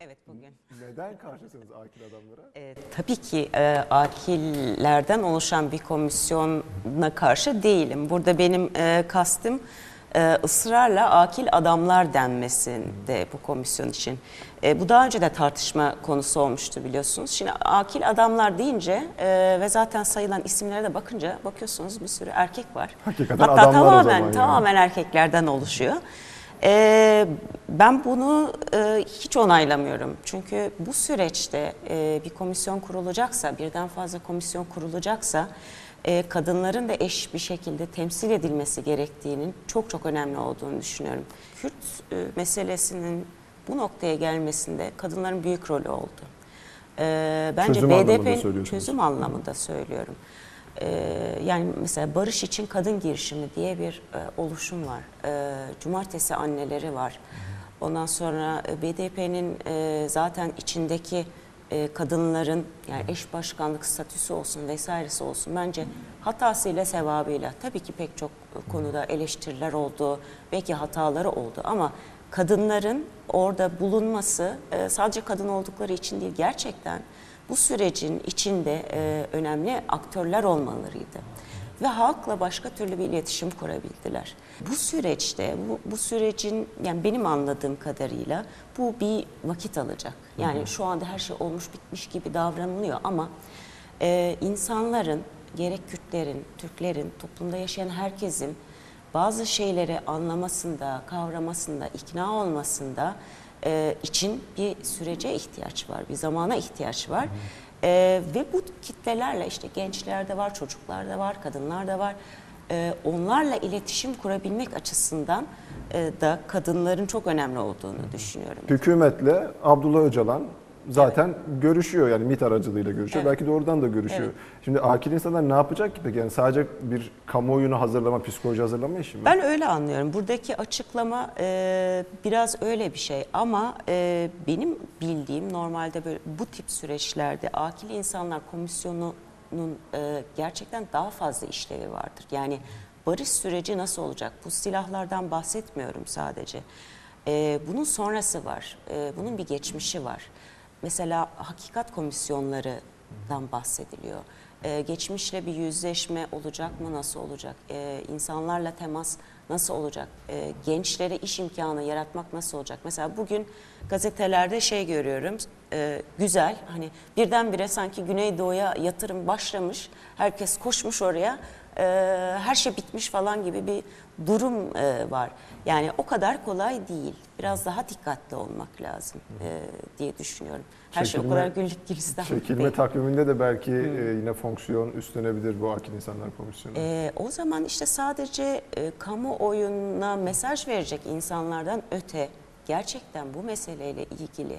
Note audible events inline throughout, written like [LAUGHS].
Evet bugün. Neden karşısınız akil adamlara? [LAUGHS] E, tabii ki e, akillerden oluşan bir komisyona karşı değilim. Burada benim e, kastım e, ısrarla akil adamlar denmesinde bu komisyon için. E, bu daha önce de tartışma konusu olmuştu biliyorsunuz. Şimdi akil adamlar deyince e, ve zaten sayılan isimlere de bakınca bakıyorsunuz bir sürü erkek var. Hakikaten Hatta adamlar o tamamen, zaman yani. tamamen erkeklerden oluşuyor. Ee, ben bunu e, hiç onaylamıyorum. Çünkü bu süreçte e, bir komisyon kurulacaksa, birden fazla komisyon kurulacaksa e, kadınların da eş bir şekilde temsil edilmesi gerektiğinin çok çok önemli olduğunu düşünüyorum. Kürt e, meselesinin bu noktaya gelmesinde kadınların büyük rolü oldu. E, bence Çözüm anlamında BDP'nin söylüyorsunuz. çözüm anlamında söylüyorum. Ee, yani mesela Barış için Kadın Girişimi diye bir e, oluşum var. Ee, Cumartesi anneleri var. Ondan sonra e, BDP'nin e, zaten içindeki kadınların yani eş başkanlık statüsü olsun vesairesi olsun bence hatasıyla sevabıyla tabii ki pek çok konuda eleştiriler oldu, belki hataları oldu ama kadınların orada bulunması sadece kadın oldukları için değil gerçekten bu sürecin içinde e, önemli aktörler olmalarıydı. Ve halkla başka türlü bir iletişim kurabildiler. Bu süreçte, bu, bu sürecin yani benim anladığım kadarıyla bu bir vakit alacak. Yani şu anda her şey olmuş bitmiş gibi davranılıyor ama e, insanların gerek Kürtlerin, Türklerin, toplumda yaşayan herkesin bazı şeyleri anlamasında, kavramasında, ikna olmasında e, için bir sürece ihtiyaç var, bir zamana ihtiyaç var. E, ve bu kitlelerle işte gençler de var, çocuklar da var, kadınlar da var. E, onlarla iletişim kurabilmek açısından e, da kadınların çok önemli olduğunu düşünüyorum. Hükümetle Abdullah Öcalan zaten görüşüyor yani MİT aracılığıyla görüşüyor. Evet. Belki doğrudan da görüşüyor. Evet. Şimdi akil insanlar ne yapacak ki peki? Yani sadece bir kamuoyunu hazırlama, psikoloji hazırlama işi mi? Ben öyle anlıyorum. Buradaki açıklama e, biraz öyle bir şey ama e, benim bildiğim normalde böyle bu tip süreçlerde akil insanlar komisyonunun e, gerçekten daha fazla işlevi vardır. Yani barış süreci nasıl olacak? Bu silahlardan bahsetmiyorum sadece. E, bunun sonrası var. E, bunun bir geçmişi var. Mesela hakikat komisyonlarından bahsediliyor. Ee, geçmişle bir yüzleşme olacak mı, nasıl olacak? Ee, insanlarla temas nasıl olacak? Ee, gençlere iş imkanı yaratmak nasıl olacak? Mesela bugün gazetelerde şey görüyorum, e, güzel, hani birdenbire sanki Güneydoğu'ya yatırım başlamış, herkes koşmuş oraya, e, her şey bitmiş falan gibi bir durum e, var. Yani o kadar kolay değil. Biraz daha dikkatli olmak lazım e, diye düşünüyorum. Her şey o Çekilme- kadar güllük gülistan Çekilme değil. takviminde de belki e, yine fonksiyon üstlenebilir bu akil insanlar komisyonu. E, o zaman işte sadece e, kamuoyuna mesaj verecek insanlardan öte gerçekten bu meseleyle ilgili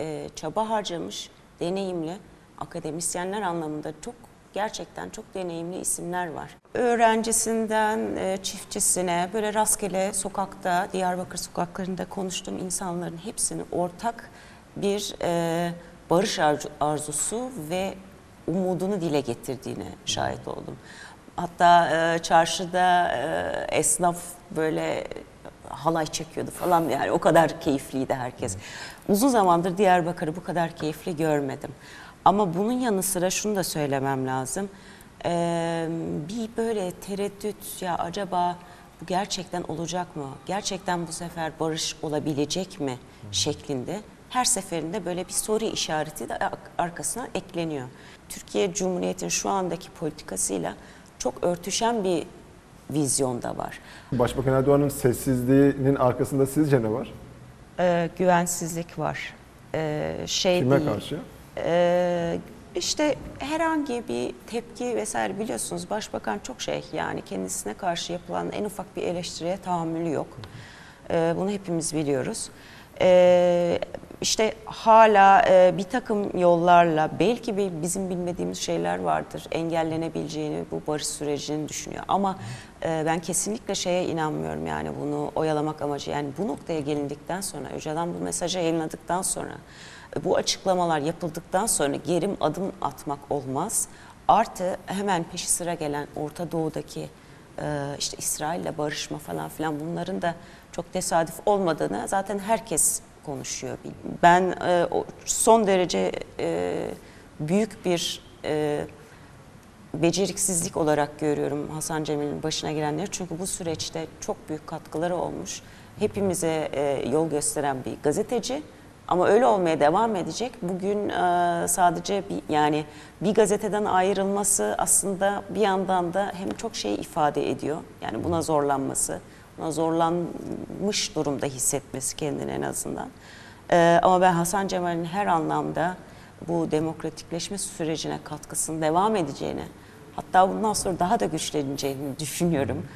e, çaba harcamış, deneyimli akademisyenler anlamında çok gerçekten çok deneyimli isimler var. Öğrencisinden e, çiftçisine böyle rastgele sokakta, Diyarbakır sokaklarında konuştuğum insanların hepsinin ortak bir e, barış arzu- arzusu ve umudunu dile getirdiğine şahit oldum. Hatta e, çarşıda esnaf böyle halay çekiyordu falan yani o kadar keyifliydi herkes. Uzun zamandır Diyarbakır'ı bu kadar keyifli görmedim. Ama bunun yanı sıra şunu da söylemem lazım. Ee, bir böyle tereddüt ya acaba bu gerçekten olacak mı? Gerçekten bu sefer barış olabilecek mi şeklinde her seferinde böyle bir soru işareti de ar- arkasına ekleniyor. Türkiye Cumhuriyeti'nin şu andaki politikasıyla çok örtüşen bir vizyonda var. Başbakan Erdoğan'ın sessizliğinin arkasında sizce ne var? Ee, güvensizlik var. Ee, şey Kime değil. karşı? Ee, işte herhangi bir tepki vesaire biliyorsunuz başbakan çok şey yani kendisine karşı yapılan en ufak bir eleştiriye tahammülü yok. Ee, bunu hepimiz biliyoruz. Ee, işte hala e, bir takım yollarla belki bizim bilmediğimiz şeyler vardır engellenebileceğini bu barış sürecinin düşünüyor. Ama e, ben kesinlikle şeye inanmıyorum yani bunu oyalamak amacı yani bu noktaya gelindikten sonra Öcalan bu mesajı yayınladıktan sonra e, bu açıklamalar yapıldıktan sonra gerim adım atmak olmaz. Artı hemen peşi sıra gelen Orta Doğu'daki e, işte İsrail'le barışma falan filan bunların da çok tesadüf olmadığını zaten herkes konuşuyor. Ben e, son derece e, büyük bir e, beceriksizlik olarak görüyorum Hasan Cemil'in başına gelenleri. Çünkü bu süreçte çok büyük katkıları olmuş. Hepimize e, yol gösteren bir gazeteci ama öyle olmaya devam edecek. Bugün e, sadece bir yani bir gazeteden ayrılması aslında bir yandan da hem çok şey ifade ediyor. Yani buna zorlanması, buna zorlanmış durumda hissetmesi kendini en azından. E, ama ben Hasan Cemal'in her anlamda bu demokratikleşme sürecine katkısının devam edeceğini, hatta bundan sonra daha da güçleneceğini düşünüyorum.